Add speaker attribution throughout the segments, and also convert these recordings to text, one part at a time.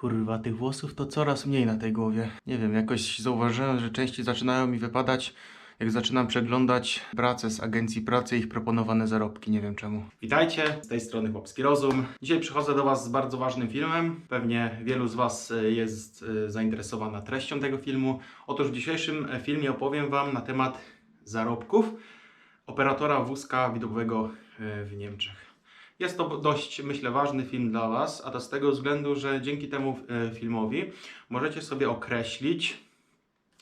Speaker 1: Kurwa, tych włosów to coraz mniej na tej głowie. Nie wiem, jakoś zauważyłem, że częściej zaczynają mi wypadać, jak zaczynam przeglądać pracę z agencji pracy i ich proponowane zarobki. Nie wiem czemu. Witajcie, z tej strony Chłopski Rozum. Dzisiaj przychodzę do Was z bardzo ważnym filmem. Pewnie wielu z Was e, jest e, zainteresowana treścią tego filmu. Otóż w dzisiejszym e, filmie opowiem Wam na temat zarobków operatora wózka widokowego w Niemczech. Jest to dość, myślę, ważny film dla Was, a to z tego względu, że dzięki temu e, filmowi możecie sobie określić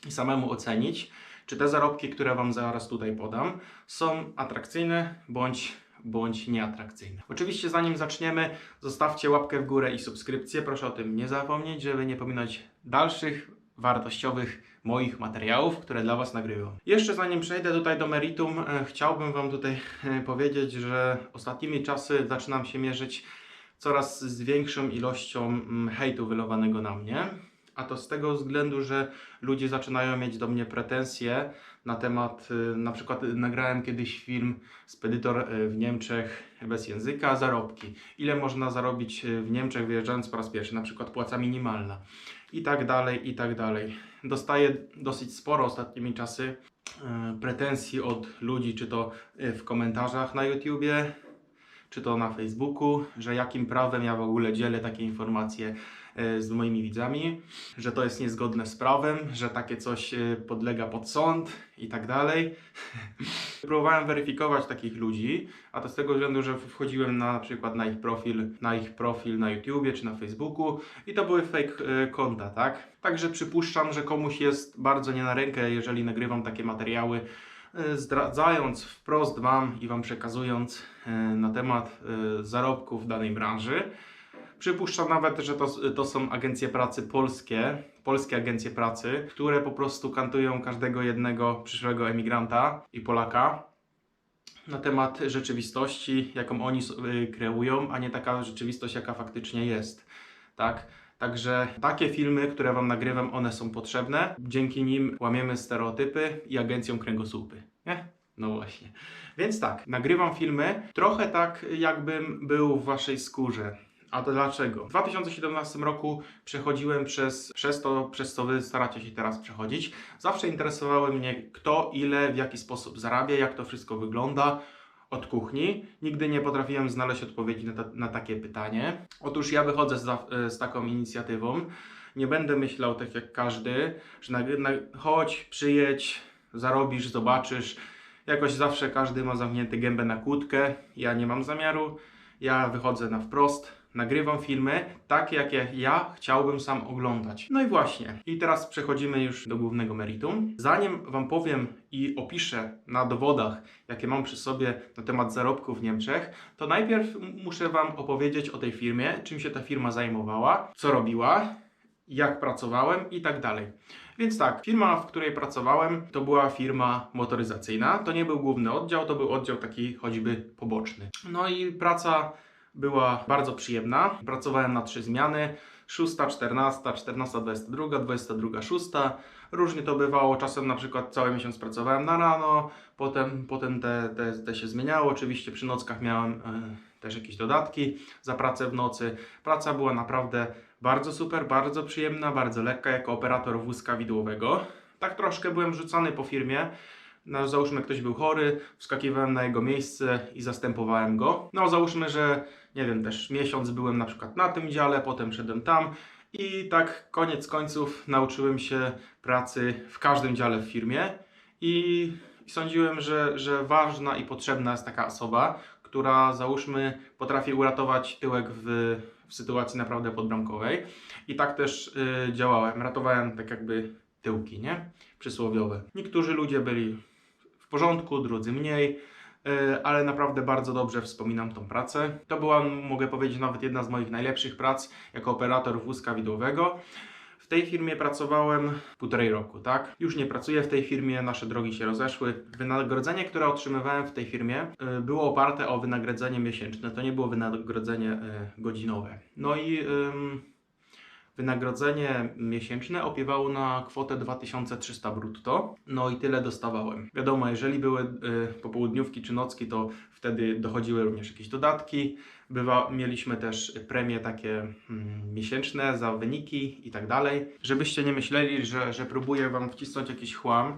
Speaker 1: i samemu ocenić, czy te zarobki, które Wam zaraz tutaj podam, są atrakcyjne bądź, bądź nieatrakcyjne. Oczywiście, zanim zaczniemy, zostawcie łapkę w górę i subskrypcję. Proszę o tym nie zapomnieć, żeby nie pominąć dalszych wartościowych moich materiałów, które dla Was nagrywam. Jeszcze zanim przejdę tutaj do meritum, e, chciałbym Wam tutaj e, powiedzieć, że ostatnimi czasy zaczynam się mierzyć coraz z większą ilością mm, hejtu wylewanego na mnie. A to z tego względu, że ludzie zaczynają mieć do mnie pretensje na temat, y, na przykład nagrałem kiedyś film Spedytor w Niemczech bez języka, zarobki. Ile można zarobić w Niemczech wyjeżdżając po raz pierwszy, na przykład płaca minimalna i tak dalej, i tak dalej. Dostaję dosyć sporo ostatnimi czasy y, pretensji od ludzi, czy to y, w komentarzach na YouTubie, czy to na Facebooku, że jakim prawem ja w ogóle dzielę takie informacje e, z moimi widzami, że to jest niezgodne z prawem, że takie coś e, podlega pod sąd i tak dalej. Próbowałem weryfikować takich ludzi, a to z tego względu, że wchodziłem na, na przykład na ich profil, na ich profil na YouTubie czy na Facebooku i to były fake e, konta, tak? Także przypuszczam, że komuś jest bardzo nie na rękę, jeżeli nagrywam takie materiały, e, zdradzając wprost Wam i Wam przekazując e, na temat e, zarobków w danej branży. Przypuszczam nawet, że to, to są agencje pracy polskie, polskie agencje pracy, które po prostu kantują każdego jednego przyszłego emigranta i Polaka na temat rzeczywistości, jaką oni sobie kreują, a nie taka rzeczywistość, jaka faktycznie jest. Tak? Także takie filmy, które Wam nagrywam, one są potrzebne. Dzięki nim łamiemy stereotypy i agencją kręgosłupy. Nie? No właśnie. Więc tak, nagrywam filmy trochę tak, jakbym był w Waszej skórze. A to dlaczego? W 2017 roku przechodziłem przez, przez to, przez co Wy staracie się teraz przechodzić. Zawsze interesowały mnie kto, ile, w jaki sposób zarabia, jak to wszystko wygląda od kuchni. Nigdy nie potrafiłem znaleźć odpowiedzi na, ta, na takie pytanie. Otóż ja wychodzę z, za- z taką inicjatywą. Nie będę myślał tak jak każdy, że na, na, chodź, przyjedź, zarobisz, zobaczysz. Jakoś zawsze każdy ma zamknięty gębę na kłódkę. Ja nie mam zamiaru. Ja wychodzę na wprost, nagrywam filmy takie, jakie ja chciałbym sam oglądać. No i właśnie. I teraz przechodzimy już do głównego meritum. Zanim Wam powiem i opiszę na dowodach, jakie mam przy sobie na temat zarobków w Niemczech, to najpierw muszę Wam opowiedzieć o tej firmie, czym się ta firma zajmowała, co robiła, jak pracowałem i tak dalej. Więc tak, firma, w której pracowałem, to była firma motoryzacyjna. To nie był główny oddział, to był oddział taki choćby poboczny. No i praca była bardzo przyjemna. Pracowałem na trzy zmiany. 6, 14, 14, 22, 22, 6. Różnie to bywało. Czasem na przykład cały miesiąc pracowałem na rano, potem, potem te, te, te się zmieniało. Oczywiście przy nockach miałem e, też jakieś dodatki za pracę w nocy. Praca była naprawdę bardzo super, bardzo przyjemna, bardzo lekka jako operator wózka widłowego. Tak troszkę byłem rzucany po firmie. No, załóżmy, ktoś był chory, wskakiwałem na jego miejsce i zastępowałem go. No, załóżmy, że nie wiem, też miesiąc byłem na przykład na tym dziale, potem szedłem tam i tak koniec końców nauczyłem się pracy w każdym dziale w firmie i sądziłem, że, że ważna i potrzebna jest taka osoba, która załóżmy potrafi uratować tyłek w, w sytuacji naprawdę podbramkowej. I tak też y, działałem. Ratowałem tak jakby tyłki, nie? Przysłowiowe. Niektórzy ludzie byli w porządku, drudzy mniej, y, ale naprawdę bardzo dobrze wspominam tą pracę. To była, mogę powiedzieć, nawet jedna z moich najlepszych prac jako operator wózka widłowego. W tej firmie pracowałem półtorej roku, tak? Już nie pracuję w tej firmie, nasze drogi się rozeszły. Wynagrodzenie, które otrzymywałem w tej firmie, y, było oparte o wynagrodzenie miesięczne, to nie było wynagrodzenie y, godzinowe. No i Wynagrodzenie miesięczne opiewało na kwotę 2300 brutto, no i tyle dostawałem. Wiadomo, jeżeli były y, popołudniówki czy nocki, to wtedy dochodziły również jakieś dodatki. Bywa, mieliśmy też premie takie mm, miesięczne za wyniki i tak dalej. Żebyście nie myśleli, że, że próbuję Wam wcisnąć jakiś chłam,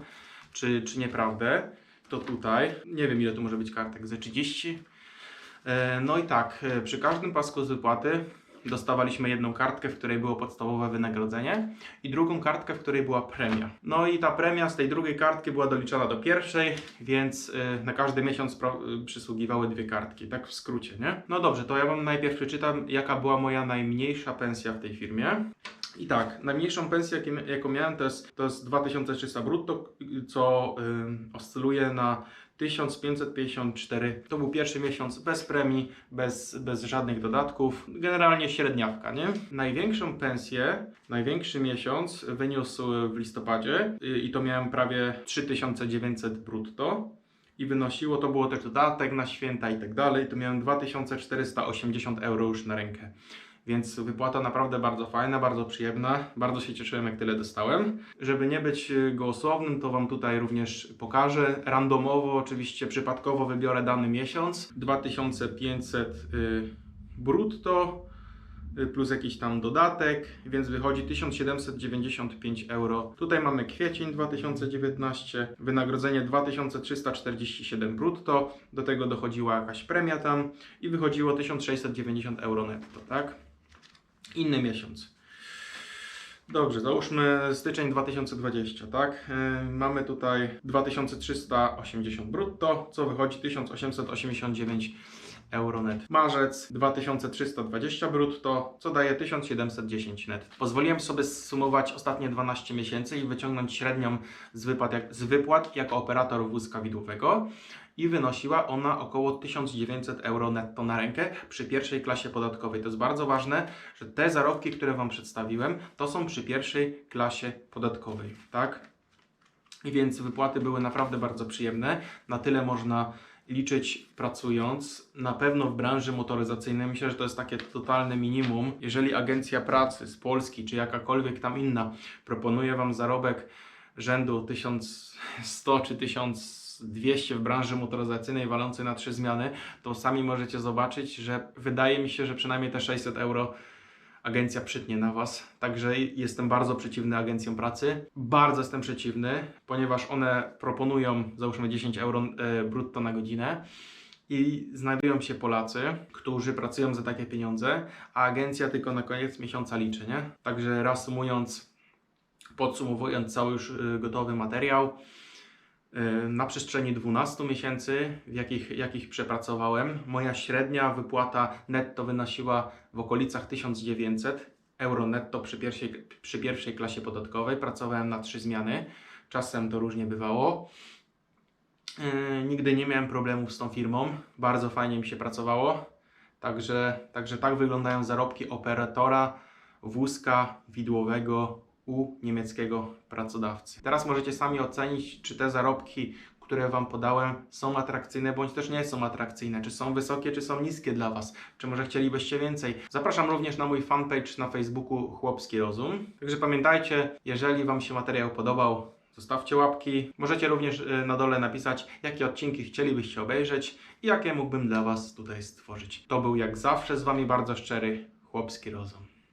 Speaker 1: czy, czy nieprawdę, to tutaj, nie wiem ile tu może być kartek, ze 30. E, No i tak, e, przy każdym pasku z wypłaty dostawaliśmy jedną kartkę, w której było podstawowe wynagrodzenie i drugą kartkę, w której była premia. No i ta premia z tej drugiej kartki była doliczana do pierwszej, więc y, na każdy miesiąc y, przysługiwały dwie kartki, tak w skrócie, nie? No dobrze, to ja Wam najpierw przeczytam, jaka była moja najmniejsza pensja w tej firmie. I tak, najmniejszą pensję, jaką miałem, to jest, to jest 2300 brutto, co y, oscyluje na 1554. To był pierwszy miesiąc bez premii, bez, bez żadnych dodatków. Generalnie średniawka, nie? Największą pensję, największy miesiąc wyniósł w listopadzie i to miałem prawie 3900 brutto. I wynosiło, to było też dodatek na święta i tak dalej, to miałem 2480 euro już na rękę. Więc wypłata naprawdę bardzo fajna, bardzo przyjemna. Bardzo się cieszyłem, jak tyle dostałem. Żeby nie być y, gołosłownym, to Wam tutaj również pokażę. Randomowo, oczywiście przypadkowo wybiorę dany miesiąc. 2500 y, brutto y, plus jakiś tam dodatek, więc wychodzi 1795 euro. Tutaj mamy kwiecień 2019, wynagrodzenie 2347 brutto, do tego dochodziła jakaś premia tam i wychodziło 1690 euro netto, tak? Inny miesiąc. Dobrze, załóżmy styczeń 2020, tak? Yy, mamy tutaj 2380 brutto, co wychodzi 1889 euro net. Marzec 2320 brutto, co daje 1710 net. Pozwoliłem sobie zsumować ostatnie 12 miesięcy i wyciągnąć średnią z z wypłat jako operator wózka widłowego i wynosiła ona około 1900 euro netto na rękę przy pierwszej klasie podatkowej. To jest bardzo ważne, że te zarobki, które Wam przedstawiłem, to są przy pierwszej klasie podatkowej, tak? I więc wypłaty były naprawdę bardzo przyjemne. Na tyle można liczyć pracując. Na pewno w branży motoryzacyjnej myślę, że to jest takie totalne minimum. Jeżeli agencja pracy z Polski czy jakakolwiek tam inna proponuje Wam zarobek rzędu 1100 czy 1200 w branży motoryzacyjnej walącej na trzy zmiany, to sami możecie zobaczyć, że wydaje mi się, że przynajmniej te 600 euro agencja przytnie na Was. Także jestem bardzo przeciwny agencjom pracy. Bardzo jestem przeciwny, ponieważ one proponują załóżmy 10 euro e, brutto na godzinę. I znajdują się Polacy, którzy pracują za takie pieniądze, a agencja tylko na koniec miesiąca liczy, nie? Także reasumując, podsumowując cały już y, gotowy materiał, na przestrzeni 12 miesięcy, w jakich, jakich przepracowałem, moja średnia wypłata netto wynosiła w okolicach 1900 euro netto przy pierwszej, przy pierwszej klasie podatkowej. Pracowałem na trzy zmiany, czasem to różnie bywało. Yy, nigdy nie miałem problemów z tą firmą, bardzo fajnie mi się pracowało. Także, także tak wyglądają zarobki operatora wózka widłowego u niemieckiego pracodawcy. Teraz możecie sami ocenić, czy te zarobki, które Wam podałem, są atrakcyjne, bądź też nie są atrakcyjne, czy są wysokie, czy są niskie dla Was, czy może chcielibyście więcej. Zapraszam również na mój fanpage na Facebooku Chłopski Rozum. Także pamiętajcie, jeżeli Wam się materiał podobał, zostawcie łapki. Możecie również y, na dole napisać, jakie odcinki chcielibyście obejrzeć i jakie mógłbym dla Was tutaj stworzyć. To był jak zawsze z Wami bardzo szczery Chłopski Rozum.